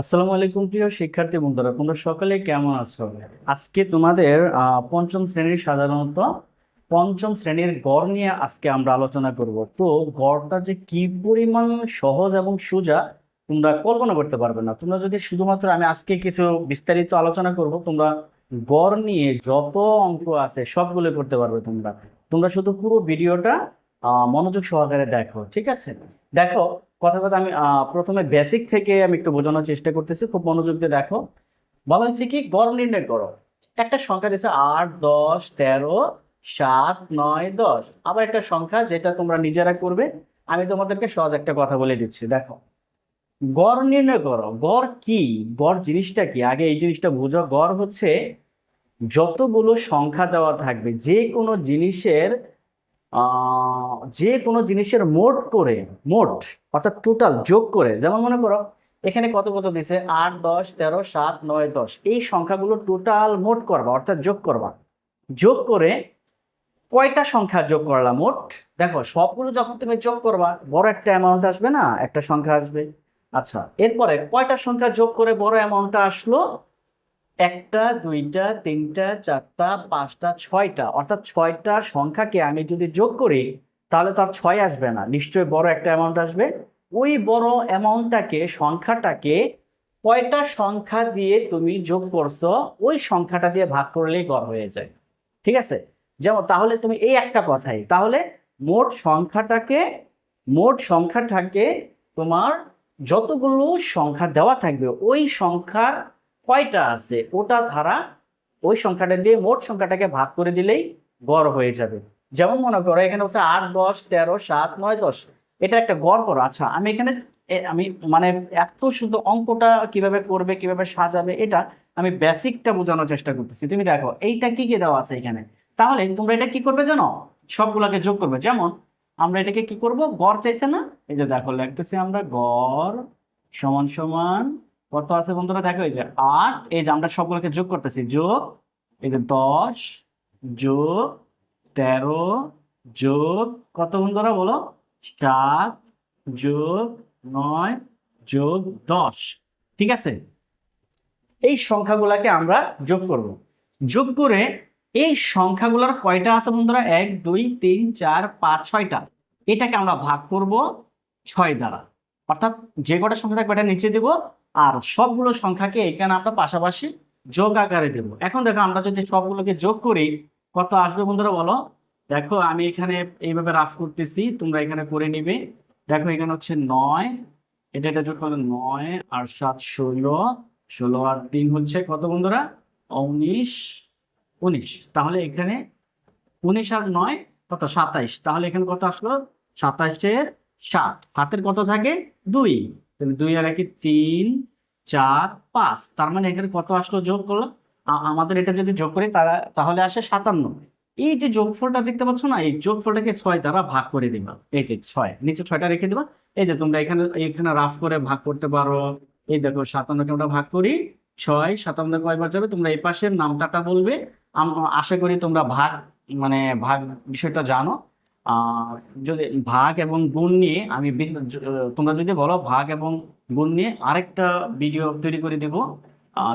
আসসালামু আলাইকুম প্রিয় শিক্ষার্থী বন্ধুরা, তোমরা সকলে কেমন আছো? আজকে তোমাদের পঞ্চম শ্রেণির সাধারণত পঞ্চম শ্রেণির গড় নিয়ে আজকে আমরা আলোচনা করব। তো গড়টা যে কি পরিমাণ সহজ এবং সোজা তোমরা কল্পনা করতে পারবে না। তোমরা যদি শুধুমাত্র আমি আজকে কিছু বিস্তারিত আলোচনা করব, তোমরা গড় নিয়ে যত অঙ্ক আছে সবগুলো করতে পারবে তোমরা। তোমরা শুধু পুরো ভিডিওটা মনোযোগ সহকারে দেখো, ঠিক আছে? দেখো, কথা কথা আমি প্রথমে বেসিক থেকে আমি একটু বোঝানোর চেষ্টা করতেছি, খুব মনোযোগ দিয়ে দেখো। বলা হয়েছে কি, গড় নির্ণয় করো। একটা সংখ্যা দিয়েছে আট, দশ, তেরো, সাত, নয়, দশ। আবার একটা সংখ্যা যেটা তোমরা নিজেরা করবে, আমি তোমাদেরকে সহজ একটা কথা বলে দিচ্ছি, দেখো। গড় নির্ণয় করো। গড় কি? গড় জিনিসটা কি? আগে এই জিনিসটা বুঝো। গড় হচ্ছে যতগুলো সংখ্যা দেওয়া থাকবে যে কোনো জিনিসের যে কোনো জিনিসের মোট করে, মোট, অর্থাৎ টোটাল যোগ করে, যেমন মনে করো, এখানে কত কত দিছে? আট, দশ, তেরো, সাত, নয়, দশ। এই সংখ্যাগুলো টোটাল মোট করবা, অর্থাৎ যোগ করবা। যোগ করে কয়টা সংখ্যা যোগ করলা মোট? দেখো, সবগুলো যখন তুমি যোগ করবা, বড় একটা অ্যামাউন্ট আসবে না, একটা সংখ্যা আসবে। আচ্ছা এরপরে কয়টা সংখ্যা যোগ করে বড় অ্যামাউন্টটা আসলো? একটা, দুইটা, তিনটা, চারটা, পাঁচটা, ছয়টা। অর্থাৎ ছয়টা সংখ্যাকে আমি যদি যোগ করি তাহলে তার ছয় আসবে না। নিশ্চয়ই বড় একটা অ্যামাউন্ট আসবে। ওই বড় অ্যামাউন্টটাকে সংখ্যাটাকে কয়টা সংখ্যা দিয়ে তুমি যোগ করছ, ওই সংখ্যাটা দিয়ে ভাগ করলেই গড় হয়ে যায়। ঠিক আছে? যেমন তাহলে তুমি এই একটা কথাই, তাহলে মোট সংখ্যাটাকে মোট সংখ্যাটাকে তোমার যতগুলো সংখ্যা দেওয়া থাকবে, ওই সংখ্যার কয়টা আছে, ওটা ধারা ওই সংখ্যাটা দিয়ে মোট সংখ্যাটাকে ভাগ করে দিলেই গড় হয়ে যাবে। যেমন মনে করো, এখানে হচ্ছে আট দশ, তেরো, সাত, নয়, দশ। এটা একটা গড় করো। আচ্ছা আমি এখানে আমি মানে এত শুধু অঙ্কটা কীভাবে করবে, কীভাবে সাজাবে, এটা আমি বেসিকটা বোঝানোর চেষ্টা করতেছি। তুমি দেখো, এইটা কি কি দেওয়া আছে এখানে? তাহলে তোমরা এটা কি করবে জানো? সবগুলোকে যোগ করবে। যেমন, আমরা এটাকে কি করব? গড় চাইছে না? এই যে দেখো, লিখতেছি আমরা গড় সমান সমান, কত আছে বন্ধুরা? দেখো, এই যে আট, এই যে আমরা সবগুলোকে যোগ করতেছি। যোগ, এই যে দশ, যোগ তেরো যোগ কত বন্ধুরা বলো? সাত যোগ নয় যোগ দশ। ঠিক আছে? এই সংখ্যাগুলোকে আমরা যোগ করব। যোগ করে এই সংখ্যাগুলোর কয়টা আছে বন্ধুরা? এক, দুই, তিন, চার, পাঁচ, ছয়টা। এটাকে আমরা ভাগ করব ছয় দ্বারা। অর্থাৎ যে কটা সংখ্যা থাকবে এটা নিচে দেব আর সবগুলো সংখ্যাকে এখানে আমরা পাশাপাশি যোগ আকারে দেব। এখন দেখো আমরা যদি সবগুলোকে যোগ করি কত আসবে বন্ধুরা বলো? দেখো, আমি এখানে এইভাবে রাফ করতেছি, তোমরা এখানে করে নিবে। দেখো, এখানে হচ্ছে নয়। এটা এটা যোগ করলে নয় আর সাত ষোলো। ষোলো আর তিন হচ্ছে কত বন্ধুরা? উনিশ। উনিশ। তাহলে এখানে উনিশ আর নয় কত? সাতাইশ। তাহলে এখানে কত আসলো? সাতাইশের সাত। হাতের কত থাকে? দুই। তাহলে দুই আর একে তিন, চার, পাঁচ। তার মানে এখানে কত আসলো? যোগ করল আমাদের এটা যদি যোগ করি, তারা, তাহলে আসে সাতান্ন। এই যে যোগফলটা দেখতে পাচ্ছ না, এই যোগফলটাকে ছয় দ্বারা ভাগ করে দিবা। এই যে ছয়, নিচে ছয়টা রেখে দিবা। এই যে তোমরা এখানে এখানে রাফ করে ভাগ করতে পারো। এই দেখো, সাতান্নকে আমরা ভাগ করি, ছয়, সাতান্ন কয়বার যাবে? তোমরা এই পাশের নামটাটা বলবে। আশা করি তোমরা ভাগ মানে ভাগ বিষয়টা জানো। যদি ভাগ এবং গুণ নিয়ে আমি তোমরা যদি বলো, ভাগ এবং গুণ নিয়ে আরেকটা ভিডিও তৈরি করে দেবো।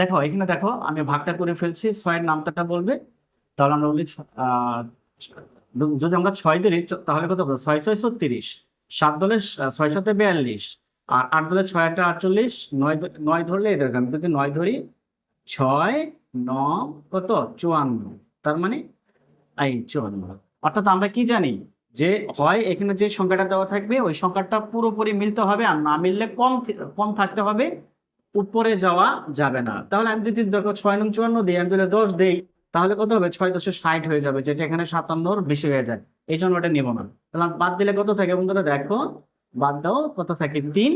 দেখো, এখানে দেখো, আমি ভাগটা করে ফেলছি, ছয়ের নামটা বলবে। তাহলে আমরা বলি যদি আমরা ছয় ধরি তাহলে কত হবে ছয় ছয় ছত্রিশ সাত দলে ছয় সাথে বিয়াল্লিশ, আর আট দলে ছয়, আটটা আটচল্লিশ, নয় নয় ধরলে এই দেখো আমি যদি নয় ধরি, ছয়, ন, কত? চুয়ান্ন, তার মানে এই চুয়ান্ন। অর্থাৎ আমরা কি জানি? যে হয়, এখানে যে সংখ্যাটা দেওয়া থাকবে, ওই সংখ্যাটা পুরোপুরি মিলতে হবে, আর না মিললে কম কম থাকতে হবে উপরে যাওয়া যাবে না। তাহলে আমি যদি দেখো ছয় নং চুয়ান্ন দিই, আমি যদি দশ দিই, তাহলে কত হবে? ছয় দশে ষাট হয়ে যাবে, যেটা এখানে সাতান্নর বেশি হয়ে যায়। এই জন্য ওটা নেব না। তাহলে বাদ দিলে কত থাকে বন্ধুরা? দেখো, বাদ দাও, কত থাকে? তিন।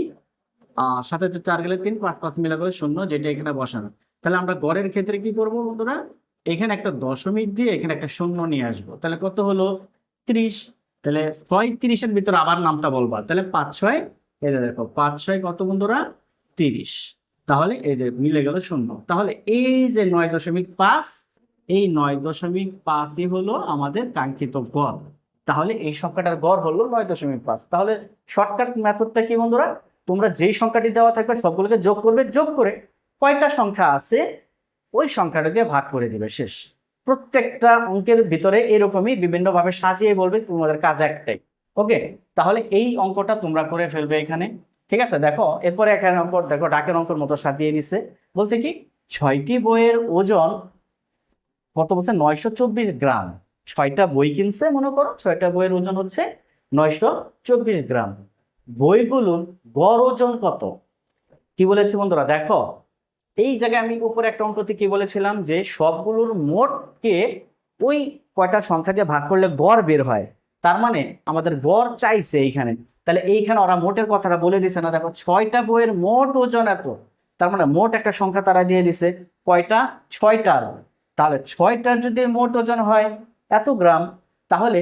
সাথে চার গেলে তিন, পাঁচ পাঁচ মিলে করে শূন্য, যেটা এখানে বসানো। তাহলে আমরা গড়ের ক্ষেত্রে কি করব বন্ধুরা? এখানে একটা দশমিক দিয়ে এখানে একটা শূন্য নিয়ে আসব। তাহলে কত হলো? ত্রিশ। তাহলে ছয় তিরিশের ভিতরে আবার নামটা বলবা। তাহলে পাঁচ ছয় যে দেখো, পাঁচ ছয় কত বন্ধুরা? তিরিশ। তাহলে এই যে মিলে গেল শূন্য। তাহলে এই যে নয় দশমিক পাঁচ, এই নয় দশমিক পাঁচই হলো আমাদের কাঙ্ক্ষিত গড়। তাহলে এই সংখ্যাটার গড় হলো নয় দশমিক পাঁচ। তাহলে শর্টকাট মেথডটা কি বন্ধুরা? তোমরা যেই সংখ্যাটি দেওয়া থাকবে সবগুলোকে যোগ করবে, যোগ করে কয়টা সংখ্যা আছে ওই সংখ্যাটা দিয়ে ভাগ করে দিবে শেষ। প্রত্যেকটা অঙ্কের ভিতরে এরকমই বিভিন্নভাবে সাজিয়ে বলবে তোমাদের কাজ একটাই। ওকে তাহলে এই অঙ্কটা তোমরা করে ফেলবে এখানে। ঠিক আছে? দেখো, এরপরে এখানে অঙ্ক দেখো, ডাকের অঙ্কর মতো সাজিয়ে নিছে। বলছে কি, ছয়টি বইয়ের ওজন কত বলছে? নয়শো চব্বিশ গ্রাম। ছয়টা বই কিনছে, মনে করো, ছয়টা বইয়ের ওজন হচ্ছে নয়শো চব্বিশ গ্রাম। বইগুলোর গড় ওজন কত? কি বলেছে বন্ধুরা? দেখো, এই জায়গায় আমি উপরে একটা অঙ্কতে কি বলেছিলাম যে সবগুলোর মোটকে ওই কয়টা সংখ্যা দিয়ে ভাগ করলে গড় বের হয়। তার মানে আমাদের গড় চাইছে এইখানে। তাহলে এইখানে ওরা মোটের কথাটা বলে দিছে না। দেখো, ছয়টা বইয়ের মোট ওজন এত। তার মানে মোট একটা সংখ্যা তারা দিয়ে দিছে। কয়টা? ছয়টার। তাহলে ছয়টার যদি মোট ওজন হয় এত গ্রাম, তাহলে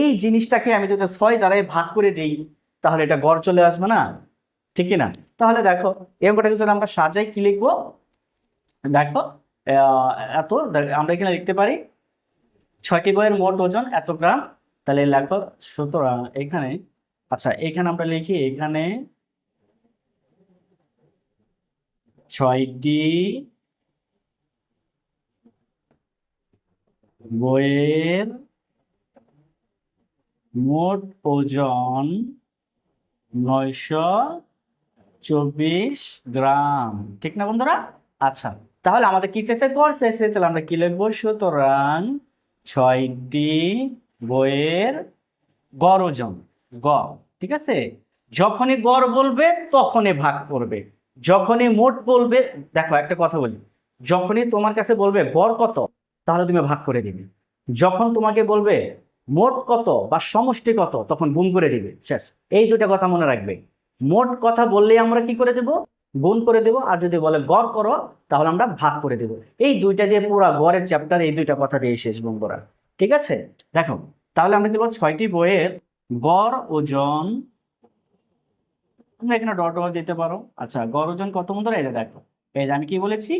এই জিনিসটাকে আমি যদি ছয় দ্বারাই ভাগ করে দিই, তাহলে এটা গড় চলে আসবে না? ঠিক না? তাহলে দেখো অঙ্কটাকে যদি আমরা সাজাই, কি লিখব? দেখো এত, আমরা এখানে লিখতে পারি, ছয়টি বইয়ের মোট ওজন এত গ্রাম তাহলে লেখো সুতরাং এখানে আচ্ছা এখানে আমরা লিখি, এখানে ছয়টি বইয়ের মোট ওজন নয়শো চব্বিশ গ্রাম। ঠিক না বন্ধুরা? আচ্ছা তাহলে আমাদের কি চেষ্টা করছে তাহলে আমরা কি লিখব? সুতরাং ছয়টি বইয়ের গড় ওজন গড়, ঠিক আছে? যখনই গড় বলবে, তখনই ভাগ করবে। যখনই মোট বলবে, দেখো একটা কথা বলি, যখনই তোমার কাছে বলবে, গড় কত, তাহলে তুমি ভাগ করে দিবে। যখন তোমাকে বলবে, মোট কত বা সমষ্টি কত, তখন গুণ করে দিবে, শেষ। এই দুটা কথা মনে রাখবে। মোট কথা বললেই আমরা কি করে দেব? গুণ করে দেব, আর যদি বলে গড় করো, তাহলে আমরা ভাগ করে দেব। এই দুইটা দিয়ে পুরা গড়ের চ্যাপ্টার এই দুইটা কথা দিয়ে শেষ বন্ধুরা। ঠিক আছে? দেখো, তাহলে আমরা দেবো ছয়টি বইয়ের গড়, ওজন, তোমরা এখানে ডট ডট দিতে পারো। আচ্ছা গড়, ওজন কত বন্ধুরা? এই যে দেখো, এই যে আমি কি বলেছি?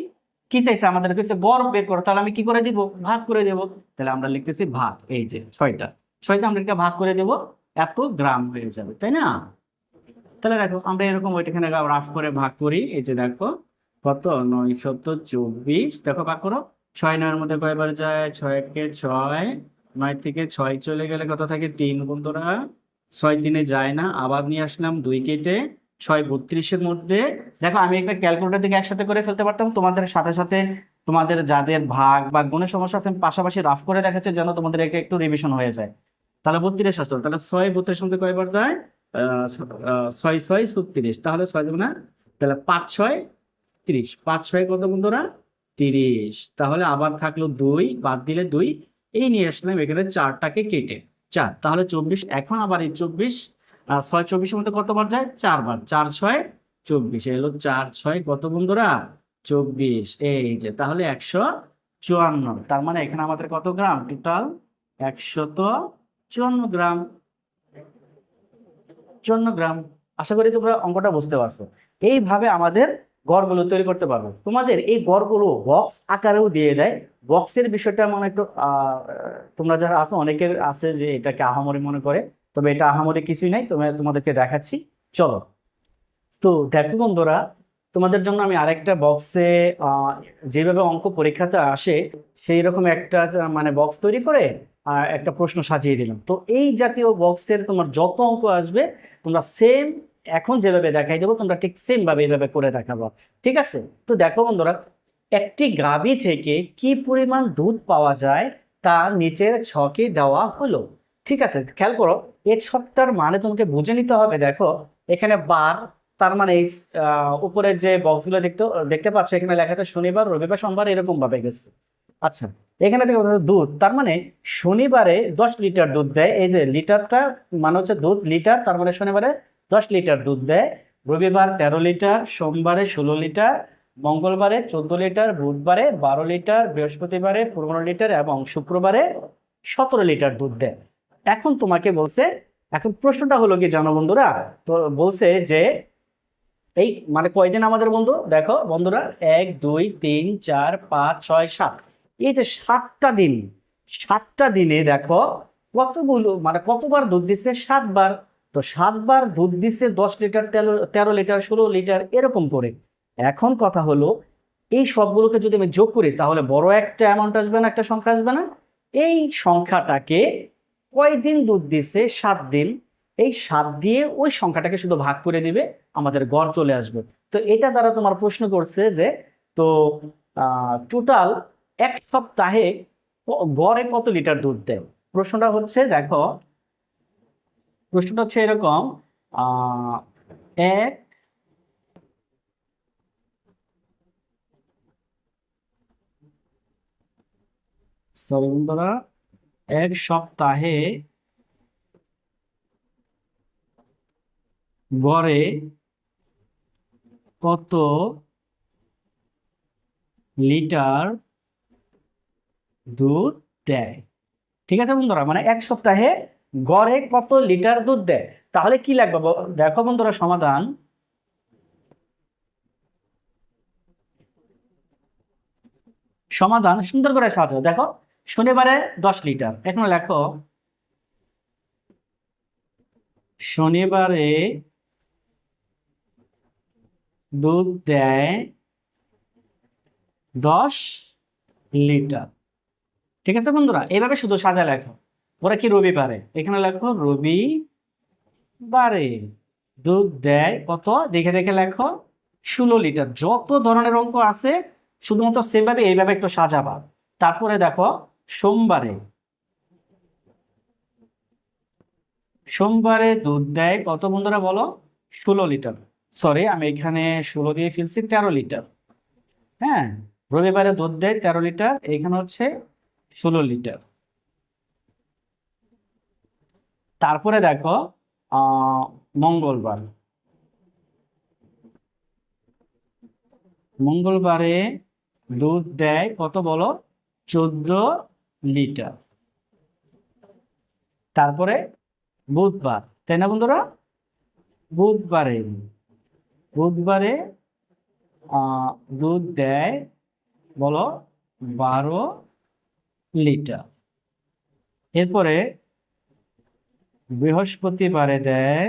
কি চাইছে? আমাদের কাছে গড় বের করো, তাহলে আমি কি করে দিব? ভাগ করে দেব। তাহলে আমরা লিখতেছি ভাগ, এই যে ছয়টা। ছয়টা আমরা এটা ভাগ করে দেব, এত গ্রাম হয়ে যাবে, তাই না? তাহলে দেখো, আমরা এরকম ওইটাখানে রাফ করে ভাগ করি। এই যে দেখো, কত? নয় শত চব্বিশ। দেখো, ভাগ করো। ছয় নয়ের মধ্যে কয়বার যায়? ছয় কে ছয়। নয় থেকে ছয় চলে গেলে কত থাকে? তিন বন্ধুরা ছয় তিনে যায় না। আবার নিয়ে আসলাম দুই কেটে ছয় বত্রিশের মধ্যে। দেখো, আমি একটা ক্যালকুলেটার থেকে একসাথে করে ফেলতে পারতাম। তোমাদের সাথে সাথে তোমাদের যাদের ভাগ বা গুণের সমস্যা আছে পাশাপাশি রাফ করে দেখাচ্ছে যেন তোমাদের একে একটু রিভিশন হয়ে যায়। তাহলে বত্রিশ আসতো তাহলে ছয় বত্রিশের মধ্যে কয়বার যায়? ছয় ছয়, ছত্রিশ। তাহলে ছয় দেবো না তাহলে পাঁচ, ছয়, তিরিশ। পাঁচ, ছয় কত বন্ধুরা তিরিশ। তাহলে আবার থাকল দুই, বাদ দিলে দুই। এই নিয়ে আসলাম এখানে চারটাকে কেটে। চার, তাহলে চব্বিশ, এখন আবার এই চব্বিশ ছয় চব্বিশের মধ্যে কতবার যায়? চারবার চার, ছয়, চব্বিশ। এলো চার, ছয়, কত বন্ধুরা? চব্বিশ। এই যে, তাহলে একশো চুয়ান্ন। তার মানে এখানে আমাদের কত গ্রাম? টোটাল একশত চুয়ান্ন গ্রাম। চুয়ান্ন গ্রাম। আশা করি তোমরা অঙ্কটা বুঝতে পারছ। এইভাবে আমাদের গড়গুলো তৈরি করতে পারব। তোমাদের এই গড়গুলো বক্স আকারেও দিয়ে দেয়। বক্সের বিষয়টা মনে একটু তোমরা যারা আছো, অনেকের আছে যে এটাকে আহামরি মনে করে। তবে এটা আহামরি কিছুই নাই তোমরা তোমাদেরকে দেখাচ্ছি। চলো। তো দেখো বন্ধুরা, তোমাদের জন্য আমি আরেকটা বক্সে যেভাবে অঙ্ক পরীক্ষাতে আসে, সেই রকম একটা মানে বক্স তৈরি করে একটা প্রশ্ন সাজিয়ে দিলাম। তো এই জাতীয় বক্সের তোমার যত অঙ্ক আসবে, তোমরা সেম এখন যেভাবে দেখাই দেবো তোমরা ঠিক সেম ভাবে এইভাবে করে দেখাবো। ঠিক আছে? তো দেখো বন্ধুরা একটি গাভী থেকে কি পরিমাণ দুধ পাওয়া যায় তা নিচের ছকে দেওয়া হলো। ঠিক আছে? খেয়াল করো এই ছকটার মানে তোমাকে বুঝে নিতে হবে। দেখো এখানে বার তার মানে এই আহ, উপরে যে বক্সগুলো দেখতে দেখতে পাচ্ছ এখানে লেখা আছে শনিবার রবিবার সোমবার এরকম ভাবে গেছে। আচ্ছা এখানে হবে দুধ তার মানে শনিবারে দশ লিটার দুধ দেয়। এই যে লিটারটা মানে হচ্ছে দুধ লিটার তার মানে শনিবারে দশ লিটার দুধ দেয়। রবিবার তেরো লিটার, সোমবারে ষোলো লিটার, মঙ্গলবারে চোদ্দ লিটার, বুধবারে বারো লিটার, বৃহস্পতিবারে পনেরো লিটার এবং শুক্রবারে সতেরো লিটার দুধ দেয়। এখন তোমাকে বলছে, এখন প্রশ্নটা হলো কি জানো বন্ধুরা? তো বলছে যে, এই মানে কয়দিন আমাদের বন্ধু? দেখো বন্ধুরা, এক, দুই, তিন, চার, পাঁচ, ছয়, সাত। এই যে সাতটা দিন, সাতটা দিনে দেখো কতগুলো মানে কতবার দুধ দিচ্ছে? সাতবার। তো সাতবার দুধ দিচ্ছে দশ লিটার, তেরো তেরো লিটার, ষোলো লিটার, এরকম করে। এখন কথা হলো, এই সবগুলোকে যদি আমি যোগ করি, তাহলে বড় একটা অ্যামাউন্ট আসবে না, একটা সংখ্যা আসবে না? এই সংখ্যাটাকে কয়দিন দুধ দিচ্ছে সাত দিন। এই সাত দিয়ে ওই সংখ্যাটাকে শুধু ভাগ করে দিবে, আমাদের গড় চলে আসবে। তো এটা দ্বারা তোমার প্রশ্ন করছে যে, তো টোটাল এক সপ্তাহে গড়ে কত লিটার দুধ দেয়? প্রশ্নটা হচ্ছে, দেখো প্রশ্নটা হচ্ছে এরকম এক সরি বন্ধুরা, এক সপ্তাহে গড়ে কত লিটার দুধ দেয়? ঠিক আছে বন্ধুরা মানে এক সপ্তাহে গড়ে কত লিটার দুধ দেয়? তাহলে কি লাগবে? দেখো বন্ধুরা সমাধান। সমাধান, সুন্দর করে সাজাও। দেখো শনিবারে দশ লিটার। এখন লেখো। শনিবারে দুধ দেয় দশ লিটার। ঠিক আছে বন্ধুরা? এইভাবে শুধু সাজা লেখো। ওরা কি রবিবারে এখানে লেখো, রবি বারে দুধ দেয় কত? দেখে দেখে লেখো, ষোলো লিটার। যত ধরনের অঙ্ক আছে, শুধুমাত্র সেমভাবে এইভাবে একটু সাজাবা। তারপরে দেখো, সোমবারে। সোমবারে দুধ দেয় কত বন্ধুরা বলো? ষোলো লিটার। সরি আমি এখানে ষোলো দিয়ে ফেলছি, তেরো লিটার। হ্যাঁ রবিবারে দুধ দেয় তেরো লিটার, এখানে হচ্ছে ষোলো লিটার। তারপরে দেখো মঙ্গলবার। মঙ্গলবারে দুধ দেয় কত বলো? চোদ্দ লিটার। তারপরে বুধবার, তাই না বন্ধুরা? বুধবারে বুধবারে দুধ দেয় বলো বারো লিটার। এরপরে বৃহস্পতিবারে দেয়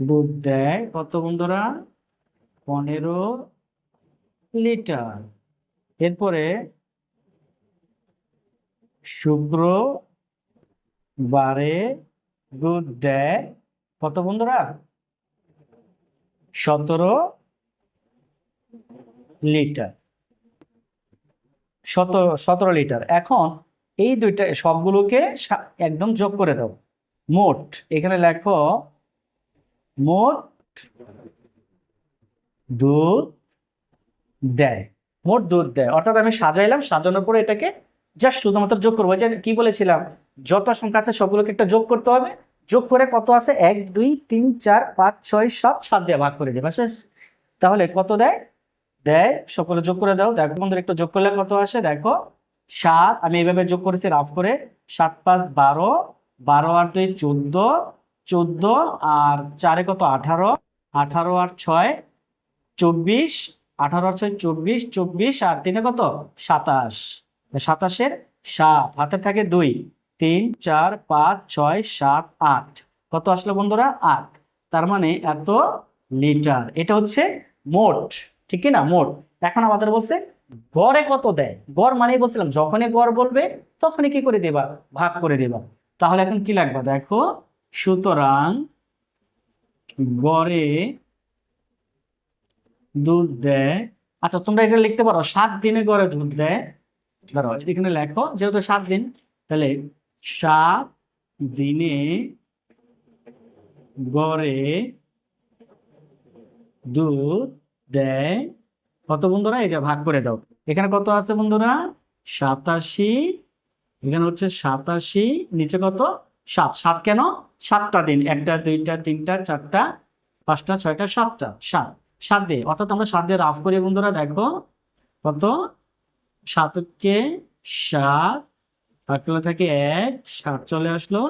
দুধ দেয় কত বন্ধুরা? পনেরো লিটার। এরপরে শুক্র বারে দুধ দেয় কত বন্ধুরা? সতেরো লিটার। সতেরো সতেরো লিটার। এখন এই দুইটা সবগুলোকে একদম যোগ করে দাও। মোট, এখানে লেখো, মোট দুধ দেয়। মোট দুধ দেয়। অর্থাৎ আমি সাজাইলাম, সাজানোর পরে এটাকে জাস্ট শুধুমাত্র যোগ করব। যে কি বলেছিলাম, যত সংখ্যা আছে সবগুলোকে একটা যোগ করতে হবে। যোগ করে কত আছে? এক, দুই, তিন, চার, পাঁচ, ছয়, সাত সাত দিয়ে ভাগ করে দেবে, শেষ। তাহলে কত দেয়? দেয়, সকলে যোগ করে দাও। দেখো বন্ধুরা, একটু যোগ করলে কত আসে? দেখো সাত, আমি এইভাবে যোগ করেছি, রাফ করে সাত, পাঁচ, বারো বারো আর দুই, চোদ্দ চোদ্দ আর চারে কত? আঠারো আঠারো আর ছয়, চব্বিশ, আঠারো আর ছয়, চব্বিশ চব্বিশ আর তিনে কত? সাতাশ। সাতাশের সাত, হাতে থাকে দুই, তিন, চার, পাঁচ, ছয়, সাত, আট। কত আসলো বন্ধুরা? আট। তার মানে এত লিটার। এটা হচ্ছে মোট। ঠিক না? মোট। এখন আমাদের বলছে গড়ে কত দেয়? গড় মানেই বলছিলাম, যখনই গড় বলবে, তখনই কি করে দেবা? ভাগ করে দেবা। তাহলে এখন কি লাগবে? দেখো, সুতরাং গড়ে দুধ দেয়। আচ্ছা তোমরা এটা লিখতে পারো, সাত দিনে গড়ে দুধ দেয়। ধরো, এখানে লেখো, যেহেতু সাত দিন, তাহলে সাত দিনে গড়ে দুধ দেয়। কত বন্ধুরা? এটা ভাগ করে দাও। এখানে কত আছে বন্ধুরা? সাতাশি। এখানে হচ্ছে সাতাশি। নিচে কত? সাত। সাত কেন? সাতটা দিন। একটা, দুইটা, তিনটা, চারটা, পাঁচটা, ছয়টা, সাতটা। সাত। সাত দিয়ে। অর্থাৎ আমরা সাত দিয়ে রাফ করি বন্ধুরা, দেখো। কত? সাতকে সাত। বাকিগুলো থেকে এক। সাত চলে আসলো।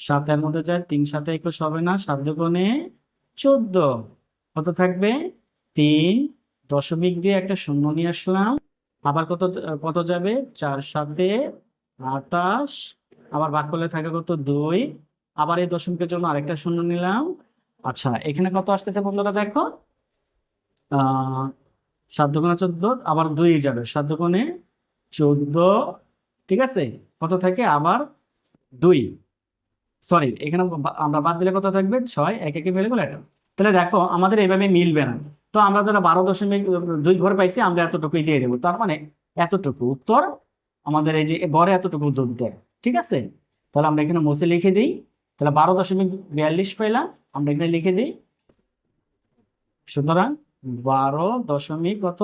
সাতের মধ্যে যায় তিন সাথে একুশ হবে না। সাত দুগুণে চোদ্দ। কত থাকবে? তিন। দশমিক দিয়ে একটা শূন্য নিয়ে আসলাম। আবার কত কত যাবে? চার সাথে আটাশ আবার ভাগ করলে থাকে কত? দুই। আবার এই দশমিকের জন্য আরেকটা শূন্য নিলাম। আচ্ছা এখানে কত আসতেছে বন্ধুরা দেখো? সাত দুগুণে চোদ্দ, আবার দুই যাবে। সাত দুগুণে চোদ্দ, ঠিক আছে? কত থাকে? আবার দুই। সরি এখানে আমরা বাদ দিলে কত থাকবে? ছয়। এক একে ফেলে গেলো তাহলে দেখো, আমাদের এইভাবে মিলবে না। তো আমরা যারা বারো দশমিক দুই ঘর পাইছি, আমরা এতটুকুই দিয়ে দেবো। তার মানে এতটুকু উত্তর আমাদের এই যে গড়ে এতটুকু উত্তর দেয় ঠিক আছে? তাহলে আমরা এখানে মুছে লিখে দিই। তাহলে বারো দশমিক বিয়াল্লিশ পাইলাম, আমরা এখানে লিখে দিই। সুতরাং বারো দশমিক কত?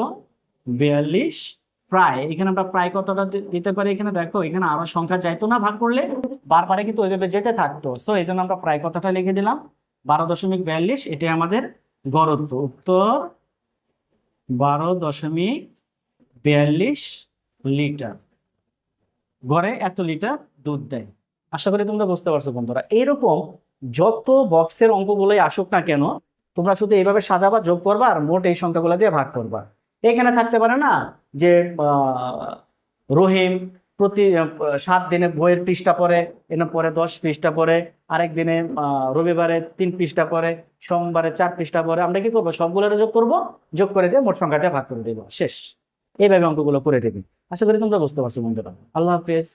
বিয়াল্লিশ প্রায়, এখানে আমরা প্রায় কতটা দিতে পারি এখানে? দেখো, এখানে আরও সংখ্যা যাইতো না, ভাগ করলে বারবারে কিন্তু ওইভাবে যেতে থাকতো। সো এই জন্য আমরা প্রায় কতটা লিখে দিলাম? বারো দশমিক বিয়াল্লিশ, এটাই আমাদের গড়ত্ব উত্তর, বারো দশমিক বিয়াল্লিশ লিটার। গড়ে এত লিটার দুধ দেয়। আশা করি তোমরা বুঝতে পারছ বন্ধুরা। এরকম যত বক্সের অঙ্কগুলোই আসুক না কেন, তোমরা শুধু এইভাবে সাজাবা, যোগ করবা আর মোট এই সংখ্যাগুলো দিয়ে ভাগ করবা। এখানে থাকতে পারে না যে রহিম প্রতি সাত দিনে বইয়ের পৃষ্ঠা পরে এনে পরে দশ পৃষ্ঠা পরে আরেক দিনে রবিবারে তিন পৃষ্ঠা পরে সোমবারে চার পৃষ্ঠা পরে আমরা কি করব? সবগুলোর যোগ করব, যোগ করে দিয়ে মোট সংখ্যাটা ভাগ করে দেবো। শেষ। এইভাবে অঙ্কগুলো করে দেবে। আশা করি তোমরা বুঝতে পারছ বন্ধুরা। আল্লাহ হাফেজ।